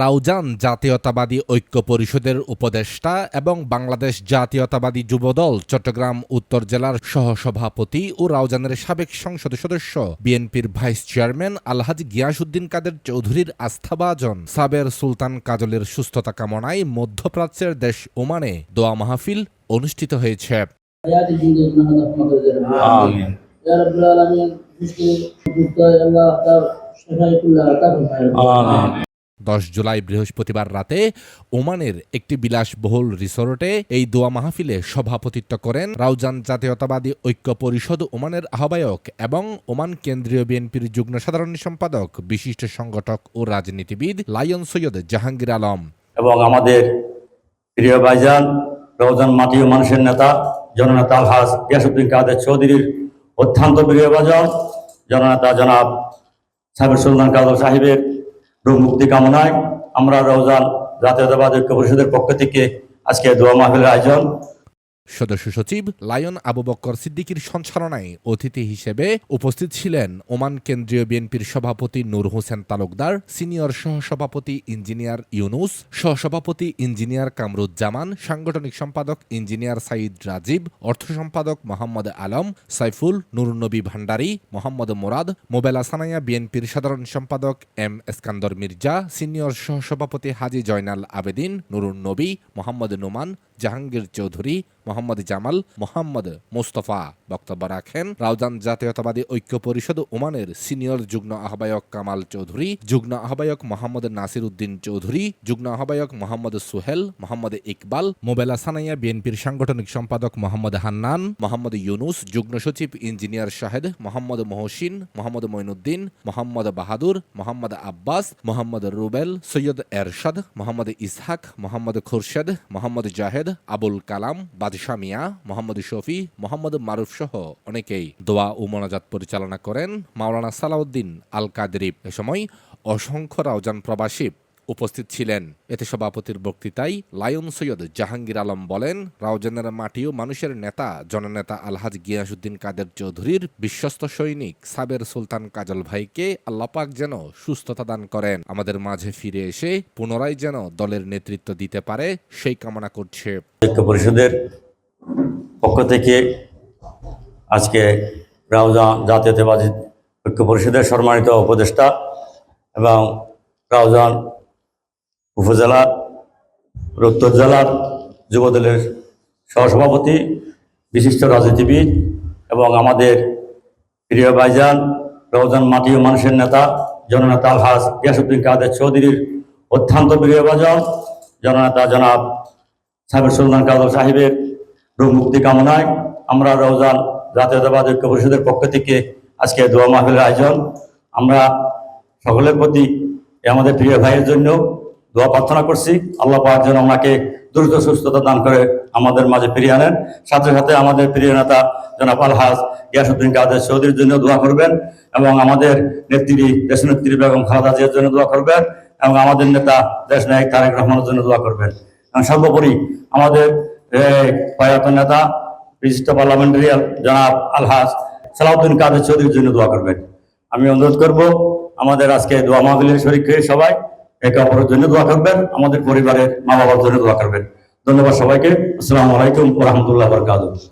রাউজান জাতীয়তাবাদী ঐক্য পরিষদের উপদেষ্টা এবং বাংলাদেশ জাতীয়তাবাদী যুবদল চট্টগ্রাম উত্তর জেলার সহসভাপতি ও রাউজানের সাবেক সংসদ সদস্য বিএনপির ভাইস চেয়ারম্যান আলহাজ গিয়াসউদ্দিন কাদের চৌধুরীর আস্থাভাজন। সাবের সুলতান কাজলের সুস্থতা কামনায় মধ্যপ্রাচ্যের দেশ ওমানে দোয়া মাহফিল অনুষ্ঠিত হয়েছে। দশ জুলাই বৃহস্পতিবার রাতে ওমানের একটি বিলাসবহুল রিসোর্টে এই দোয়া মাহফিলে সভাপতিত্ব করেন রাউজান জাতীয়তাবাদী ঐক্য পরিষদ ওমানের আহ্বায়ক এবং ওমান কেন্দ্রীয় বিএনপির যুগ্ম সাধারণ সম্পাদক, বিশিষ্ট সংগঠক ও রাজনীতিবিদ লায়ন সৈয়দ জাহাঙ্গীর আলম। এবং আমাদের প্রিয় ভাইজান, রাউজান মাটি ও মানুষের নেতা, জননেতা হাস গিয়াসুদ্দিন কাদের চৌধুরীর অত্যন্ত প্রিয় জননেতা জনাব সাবির সুলতান কাদর সাহেবের রূপ মুক্তি কামনায় আমরা রওজান জাতীয়তাবাদ ঐক্য পরিষদের পক্ষ থেকে আজকে দোয়া মাহফিলের আয়োজন সদস্য সচিব লায়ন আবু বক্কর সিদ্দিকীর সঞ্চালনায় অতিথি হিসেবে উপস্থিত ছিলেন ওমান কেন্দ্রীয় বিএনপির সভাপতি নূর হোসেন তালুকদার, সিনিয়র সহসভাপতি ইঞ্জিনিয়ার ইউনুস, সহসভাপতি ইঞ্জিনিয়ার কামরুজ্জামান, সাংগঠনিক সম্পাদক ইঞ্জিনিয়ার সাইদ রাজীব, অর্থ সম্পাদক মোহাম্মদ আলম, সাইফুল নুরুন্নবী ভান্ডারী, মোহাম্মদ মোরাদ, মোবেলা সানাইয়া বিএনপির সাধারণ সম্পাদক এম এসকান্দর মির্জা, সিনিয়র সহসভাপতি হাজি জয়নাল আবেদিন, নুরুন নবী, মোহাম্মদ নোমান জাহাঙ্গীর চৌধুরী, মোহাম্মদ জামাল, মোহাম্মদ মোস্তফা বক্তব্য রাখেন। রাউজান জাতীয়তাবাদী ঐক্য পরিষদ ওমানের সিনিয়র যুগ্ম আহ্বায়ক কামাল চৌধুরী, যুগ্ম আহ্বায়ক মোহাম্মদ নাসির উদ্দিন চৌধুরী, যুগ্ম আহ্বায়ক মোহাম্মদ সুহেল, মোহাম্মদ ইকবাল, মোবেলা সানাইয়া বিএনপির সাংগঠনিক সম্পাদক মোহাম্মদ হান্নান, মোহাম্মদ ইউনুস, যুগ্ম সচিব ইঞ্জিনিয়ার শাহেদ, মোহাম্মদ মহসিন, মোহাম্মদ মঈনুদ্দিন মোহাম্মদ বাহাদুর, মোহাম্মদ আব্বাস, মোহাম্মদ রুবেল, সৈয়দ এরশাদ, মোহাম্মদ ইসহাক, মোহাম্মদ খুরশেদ, মোহাম্মদ জাহেদ আবুল কালাম বাদশা মিয়া, মোহাম্মদ শফি, মোহাম্মদ মারুফ সহ অনেকেই দোয়া ও মোনাজাত পরিচালনা করেন মাওলানা সালাউদ্দিন আল কাদরিব এ সময় অসংখ্য রাউজান প্রবাসী উপস্থিত ছিলেন। এতে সভাপতির বক্তৃতায় লায়ন সৈয়দ জাহাঙ্গীর আলম বলেন রাউজানের মাটিও মানুষের নেতা, জননেতা আলহাজ গিয়াসুদ্দিন কাদের চৌধুরীর বিশ্বস্ত সৈনিক সাবের সুলতান কাজল ভাইকে আল্লাপাক যেন সুস্থতা দান করেন। আমাদের মাঝে ফিরে এসে পুনরায় যেন দলের নেতৃত্ব দিতে পারে, সেই কামনা করছে। পরিষদের পক্ষ থেকে আজকে রাউজান জাতীয়তাবাদী ঐক্য পরিষদের সম্মানিত উপদেষ্টা এবং রাউজান উপজেলার উত্তর জেলার যুবদলের সহসভাপতি, বিশিষ্ট রাজনীতিবিদ এবং আমাদের প্রিয় ভাইজান, রওজান মাটি ও মানুষের নেতা, জননেতা আলহাজ গিয়াসুদ্দিন কাদের চৌধুরীর অত্যন্ত প্রিয় ভাজন জননেতা জনাব সাহেব সুলতান কাদর সাহেবের মুক্তি কামনায় আমরা রওজান জাতীয়তাবাদ ঐক্য পরিষদের পক্ষ থেকে আজকে দোয়া মাহফিলের আয়োজন। আমরা সকলের প্রতি আমাদের প্রিয় ভাইয়ের জন্য দোয়া প্রার্থনা করছি। আল্লাহ পাক যেন ওনাকে দ্রুত সুস্থতা দান করে আমাদের মাঝে ফিরিয়ে আনেন। সাথে সাথে আমাদের প্রিয় নেতা জনাব আলহাজ গিয়াসুদ্দিন কাদের চৌধুরীর জন্য দোয়া করবেন এবং আমাদের নেত্রী, দেশনেত্রী বেগম খালেদা জিয়ার জন্য দোয়া করবেন এবং আমাদের নেতা দেশ নায়ক তারেক রহমানের জন্য দোয়া করবেন। এবং সর্বোপরি আমাদের প্রয়াত নেতা, বিশিষ্ট পার্লামেন্টারিয়ান জনাব আলহাজ সালাউদ্দিন কাদের চৌধুরীর জন্য দোয়া করবেন। আমি অনুরোধ করব, আমাদের আজকে দোয়া মাহফিলের শরীর সবাই একে অপরের জন্য দোয়া করবেন, আমাদের পরিবারের মা বাবার জন্য দোয়া করবেন। ধন্যবাদ সবাইকে। আসসালামু আলাইকুম রহমতুল্লাহ বরকাত